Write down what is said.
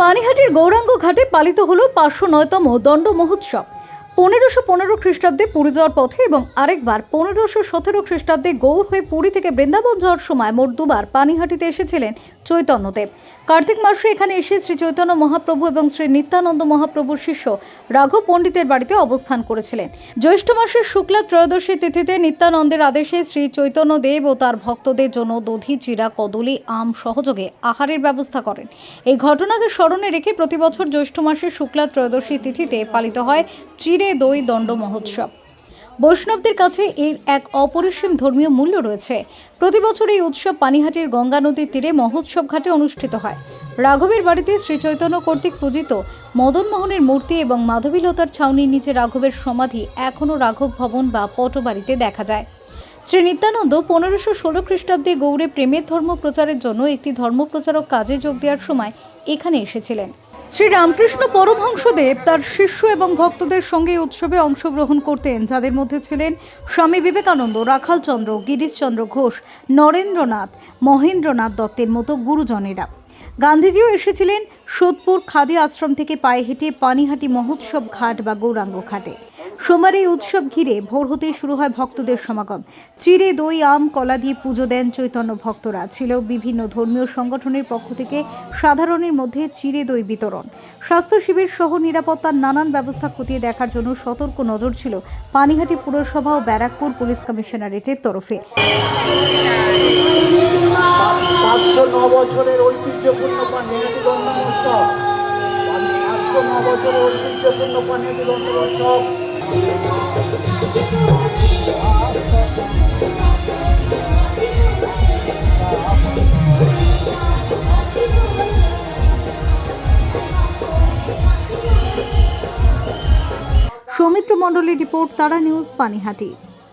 পানিহাটির গৌরাঙ্গ ঘাটে পালিত হল পাঁচশো নয়তম দণ্ড মহোৎসব। পনেরোশো পনেরো খ্রিস্টাব্দে পুরী যাওয়ার পথে এবং আরেকবার পনেরোশো সতেরো খ্রিস্টাব্দে গৌর হয়ে পুরী থেকে বৃন্দাবন যাওয়ার সময় মোট দুবার পানিহাটিতে এসেছিলেন চৈতন্যদেব কার্তিক মাসে এখানে এসে শ্রী চৈতন্য মহাপ্রভু এবং শ্রী নিত্যানন্দ মহাপ্রভুর শিষ্য রাঘব পণ্ডিতের বাড়িতে অবস্থান করেছিলেন। জ্যৈষ্ঠ মাসের শুক্লা ত্রয়োদশী তিথিতে নিত্যানন্দের আদেশে শ্রী চৈতন্য দেব ও তার ভক্তদের জন্য দধি, চিরা, কদলী, আম সহযোগে আহারের ব্যবস্থা করেন। এই ঘটনাকে স্মরণে রেখে প্রতি বছর জ্যৈষ্ঠ মাসের শুক্লা ত্রয়োদশী তিথিতে পালিত হয় চিরে দই দণ্ড মহোৎসব। বৈষ্ণবদের কাছে এর এক অপরিসীম ধর্মীয় মূল্য রয়েছে। প্রতি বছর এই উৎসব পানিহাটির গঙ্গা নদীর তীরে মহোৎসব ঘাটে অনুষ্ঠিত হয়। রাঘবের বাড়িতে শ্রী চৈতন্য কর্তৃক পূজিত মদন মোহনের মূর্তি এবং মাধবীলতার ছাউনির নিচে রাঘবের সমাধি এখনও রাঘব ভবন বা পটবাড়িতে দেখা যায়। শ্রী নিত্যানন্দ পনেরোশো ষোলো খ্রিস্টাব্দে গৌড়ে প্রেমের ধর্ম প্রচারের জন্য একটি ধর্ম প্রচারক কাজে যোগ দেওয়ার সময় এখানে এসেছিলেন। শ্রী রামকৃষ্ণ পরমহংসদেব তার শিষ্য এবং ভক্তদের সঙ্গে উৎসবে অংশগ্রহণ করতেন, যাদের মধ্যে ছিলেন স্বামী বিবেকানন্দ, রাখালচন্দ্র, গিরিশচন্দ্র ঘোষ, নরেন্দ্রনাথ, মহেন্দ্রনাথ দত্তের মতো গুরুজনেরা। গান্ধীজিও এসেছিলেন সোদপুর খাদি আশ্রম থেকে পায়ে হেঁটে পানিহাটি মহোৎসব ঘাট বা গৌরাঙ্গ ঘাটে। সোমবার এই উৎসব ঘিরে ভোর হতে শুরু হয় ভক্তদের সমাগম। চিড়ে, দই, আম, কলা দিয়ে পুজো দেন চৈতন্য ভক্তরা। ছিল বিভিন্ন ধর্মীয় সংগঠনের পক্ষ থেকে সাধারণের মধ্যে চিড়ে, দই বিতরণ। স্বাস্থ্য শিবির সহ নিরাপত্তার নানান ব্যবস্থা খতিয়ে দেখার জন্য সতর্ক নজর ছিল পানিহাটি পুরসভা ও ব্যারাকপুর পুলিশ কমিশনারেটের তরফে। বছরের ঐতিহ্যপূর্ণ সৌমিত্র মণ্ডলের রিপোর্ট তারা নিউজ পানিহাটি।